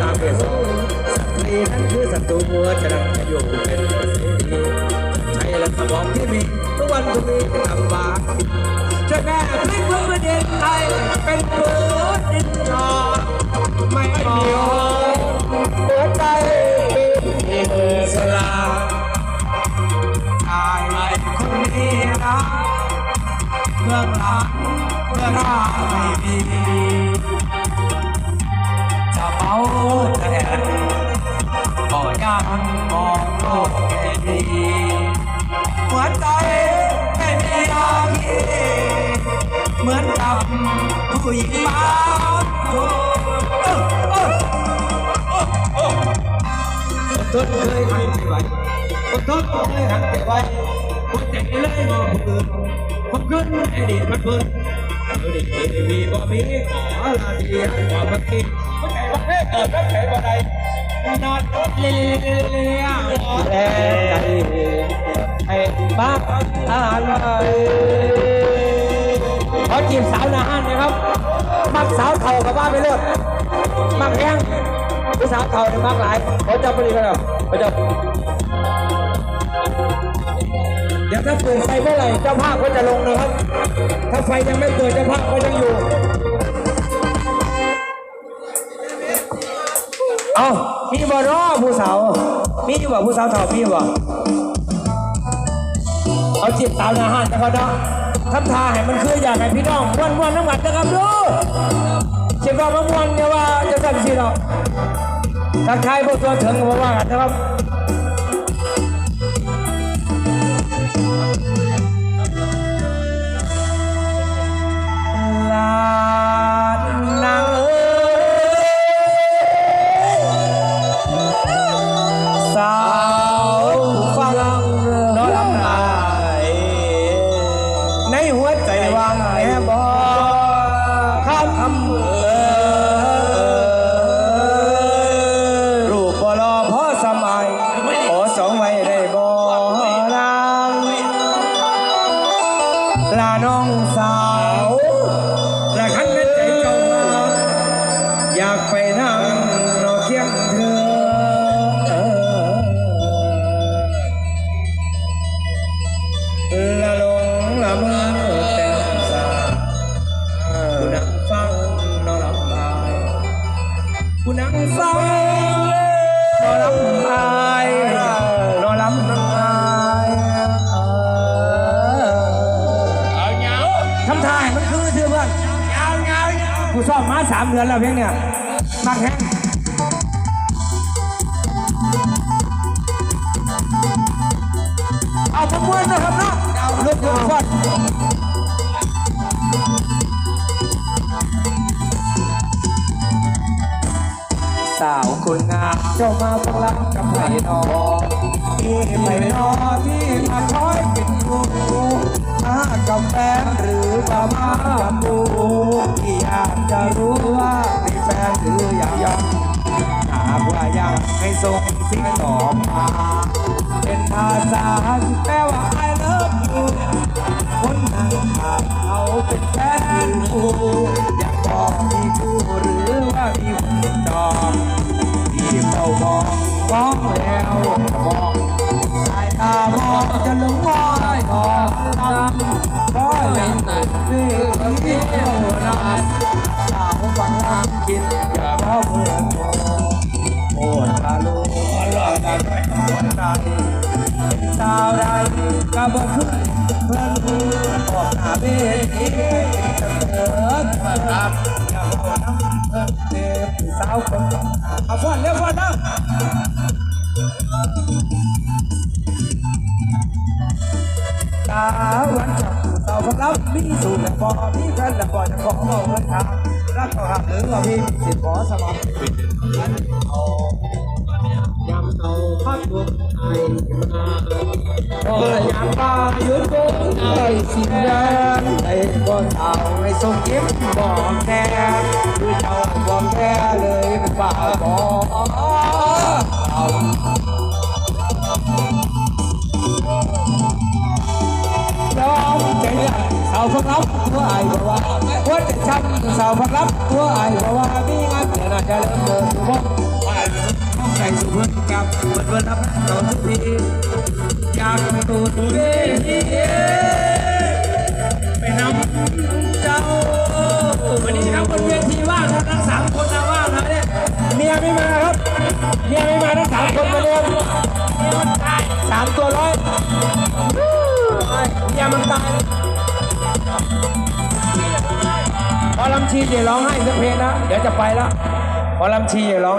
ตามเพื่อนสตรีนั้นคือศัตรูมัวจะนั่งอยู่เป็นเสรีใช่แล้วสมองที่มีทุกวันทุก็มีลำบากจะแม่พลิกพื่อประเด็นไทยเป็นเพื่อนดินจอไม่มองหัวใจมีมือสลาชายไปคนนี้นะเมื่อหลังเมื่อหน้าไม่มี ก็ยังมองโลกให้ดีหัวใจไม่มีอาคีเหมือนกับผู้หญิงบ้านโอ้โอ้โอ้อดทนเคยหันไปไหวอดทนเคยหันไปไหวหัวใจเลยมองผู้อื่นผมขึ้นอดีตมันเพิ่นเดี๋ยวนี้ทีวีบ่มีขอลาดีขอบักกี้หัวใจบักเพ่เกิดบักเพ่บ่ได้ นอนเลียแลใจให้บ้าอ่านไปขอจีบสาวนาฮันนะครับ มักสาวเท่ากับว่าไปเลยมักแห้งผู้สาวเก่าเนี่ยมากหลายขาจะบริการเขาจะเดี๋ยวถ้าเปิดไฟเมื่อไหร่เจ้าภาพก็จะลงนะครับ ถ้าไฟยังไม่เปิดเจ้าภาพก็ยังอยู่ เอา มีบ่รอผู้สาวมีอยู่บ่ผู้สาวเถ่ามีบ่เอาจีบสาวนาหานนะครับเนาะทำทาให้มันคืออยากให้พี่น้องวันวันน้ำหมัดนะครับดูเจ็บว่าบางวันเนี่ยว่าจะสั่นสิเนาะทักทายพวกตัวถึงมาว่ากันนะครับ ในหัวใจวางแม่บอคำเออ ผู้นั่งฟังนอนหลับตายนอนหลับตายทำทายมันคือเชื่อเพื่อนกูซ่อมมาสามเดือนแล้วเพียงเนี่ยมากแห้งเอาประมวลนะครับเนาะลูกลูกก่อน เจ้ามาพลังกับไผ่นอที่ไผ่นอที่มาคอยป็นครูมากับแฟนหรือว่ามาปูที่อยากจะรู้ว่ามีแฟนหรือยังยังหากว่ายังให้ส่งสิ่งตอบมาเป็นภาษาที่แปลว่า I love you คนนั้นหากเขาเป็นแฟนหรือกูอยากบอกมีคู่หรือว่ามีคนจองที่เฝ้ามอง มองแล้วมองสายตามองจะลงมอยมองนำก็ยังติดเรื่องเที่ยวนานสาวฟังนำคิดอย่าเพราะเมื่อโง่โอ้ตาลูกรอกันไปหัวใจเป็นสาวใดก็บ่ขึ้นเพื่อนผู้ออกหาเวทีจะเกิดมาครับอย่าบอ น้ำเพิ่นเจ็บสาวคนเอาฟันเร็วฟันนะตาวันจับสาวาวพลับมีสู่และบอมีแฟนและบอจะขอเอาเงินทางรักเขาหักหรือว่าพี่มีสิทธิ์ขอสมัครยำเอาพัดบุกไทยมาเอออยากมายืนกูไอ้สิงไอ้คนเอาไอ้ส่งยิ้มบอกแน่คือเจ้าบอกแน่เลยเป็นป่าบอกเอาน้งใจใหญ่สาวพัก รับตัวไอ้บอกว่าหัวใจช้ำสาวพักรับตัวไอ้บอกว่ามีงานเดี๋ยวน่าจะเริ่มเดินทุกคนห้อง ไม่มาครับเมียไม่มาทั้งสามคนมาเดิมสามตัวร้อยเมียมันตายพอลำชีอย่าร้องไห้สักเพลงนะ เดี๋ยวจะไปแล้วพอลำชีอย่าร้องไห้